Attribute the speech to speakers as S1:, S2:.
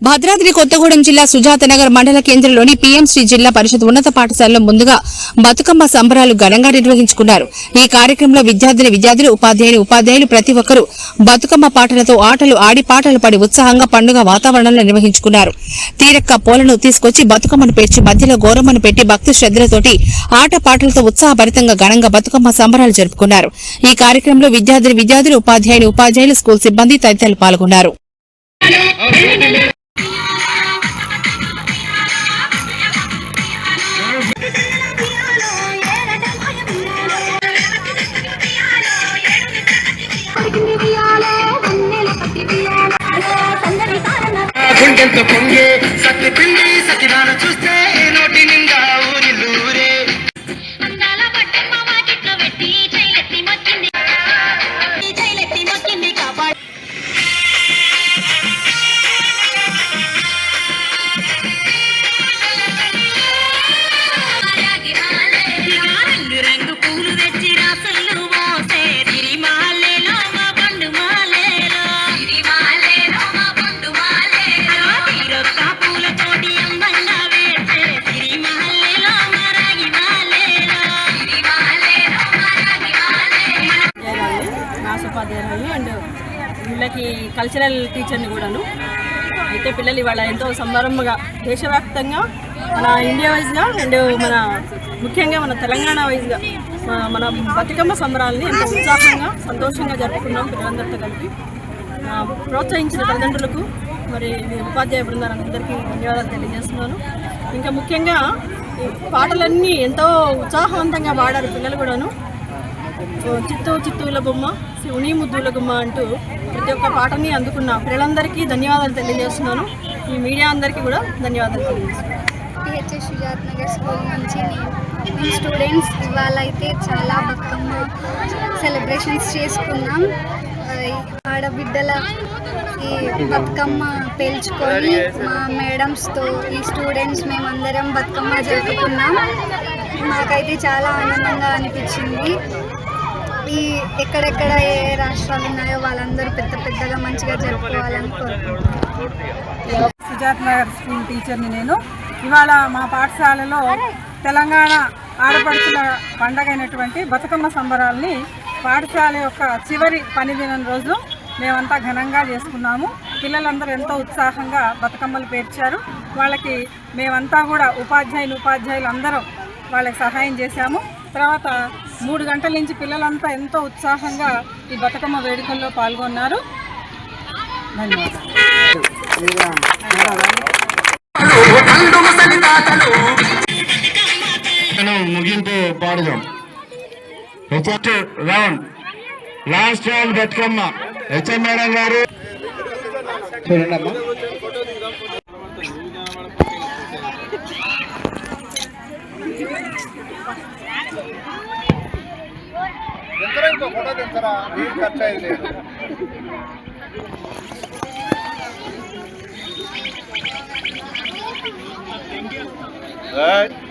S1: భద్రాద్రి కొత్తగూడెం జిల్లా సుజాతనగర్ మండల కేంద్రంలోని పీఎంసీ జిల్లా పరిషత్ ఉన్నత పాఠశాలలో ముందుగా బతుకమ్మ సంబరాలు ఘనంగా నిర్వహించుకున్నారు. ఈ కార్యక్రమంలో విద్యార్థిని విద్యార్థులు ఉపాధ్యాయులు ఉపాధ్యాయులు ప్రతి ఒక్కరూ బతుకమ్మ పాటలతో ఆటలు ఆడి పాటలు పడి ఉత్సాహంగా పండుగ వాతావరణంలో నిర్వహించుకున్నారు. తీరక్క పోలను తీసుకొచ్చి బతుకమ్మను పేర్చి మధ్యలో గౌరమ్మను పెట్టి భక్తి శ్రద్ధలతోటి ఆట పాటలతో ఉత్సాహభరితంగా ఘనంగా బతుకమ్మ సంబరాలు జరుపుకున్నారు. ఈ కార్యక్రమంలో విద్యార్థులు విద్యార్థులు ఉపాధ్యాయులు ఉపాధ్యాయులు స్కూల్ సిబ్బంది తదితరులు పాల్గొన్నారు.
S2: గుండెంత పొంగే సత్తి పిండి సకినాలు చూస్తే
S3: వీళ్ళకి కల్చరల్ టీచర్ని కూడాను. అయితే పిల్లలు ఇవాళ ఎంతో సంబరంగా దేశవ్యాప్తంగా మన ఇండియా వైజ్గా అండ్ మన ముఖ్యంగా మన తెలంగాణ వైజ్గా మన- బతుకమ్మ సంబరాలని ఎంతో ఉత్సాహంగా సంతోషంగా జరుపుకున్నాం పిల్లలందరితో కలిపి. ప్రోత్సహించిన తల్లిదండ్రులకు మరి ఉపాధ్యాయ బృందాలందరికీ ధన్యవాదాలు తెలియజేస్తున్నాను. ఇంకా ముఖ్యంగా పాటలన్నీ ఎంతో ఉత్సాహవంతంగా పాడారు పిల్లలు కూడాను. చిత్తూ చిత్తూల బొమ్మ శివుని ముద్దుల గుమ్మ అంటూ ప్రతి ఒక్క పాటని అందుకున్న పిల్లలందరికీ ధన్యవాదాలు తెలియజేస్తున్నాను. ఈ మీడియా అందరికీ కూడా ధన్యవాదాలు తెలియజేస్తున్నాను.
S4: పిహెచ్ఎస్ సుజాత్ నగర్ స్కూల్ నుంచి మేము స్టూడెంట్స్ ఇవాళ అయితే చాలా బతుకమ్మ సెలబ్రేషన్స్ చేసుకున్నాం. ఆడబిడ్డల ఈ బతుకమ్మ పేల్చుకొని మా మేడమ్స్తో ఈ స్టూడెంట్స్ మేమందరం బతుకమ్మ జరుపుకున్నాం. మాకైతే చాలా ఆనందంగా అనిపించింది. ఈ ఎక్కడెక్కడ ఏ రాష్ట్రాలు ఉన్నాయో వాళ్ళందరూ పెద్ద పెద్దగా మంచిగా జరుపుకోవాలని కోరుకుంటున్నాం.
S3: సుజాత్ నగర్ స్కూల్ టీచర్ని నేను. ఇవాళ మా పాఠశాలలో తెలంగాణ ఆడపడుచుల పండగ అయినటువంటి బతుకమ్మ సంబరాల్ని పాఠశాల యొక్క చివరి పని దినం రోజు మేమంతా ఘనంగా చేసుకున్నాము. పిల్లలందరూ ఎంతో ఉత్సాహంగా బతుకమ్మలు పేర్చారు. వాళ్ళకి మేమంతా కూడా ఉపాధ్యాయులు ఉపాధ్యాయులు అందరం వాళ్ళకి సహాయం చేశాము. తర్వాత మూడు గంటల నుంచి పిల్లలంతా ఎంతో ఉత్సాహంగా ఈ బతుకమ్మ వేడుకల్లో పాల్గొన్నారు. ధన్యవాదాలు.
S2: ముగింపు పాడదాం. Round. Last round Bathukamma. HM madam గారు. చూడండమ్మా. ఎంతరా ఇంకో ఫోటో తెంచరా నీరు ఖర్చు అయింది లేదు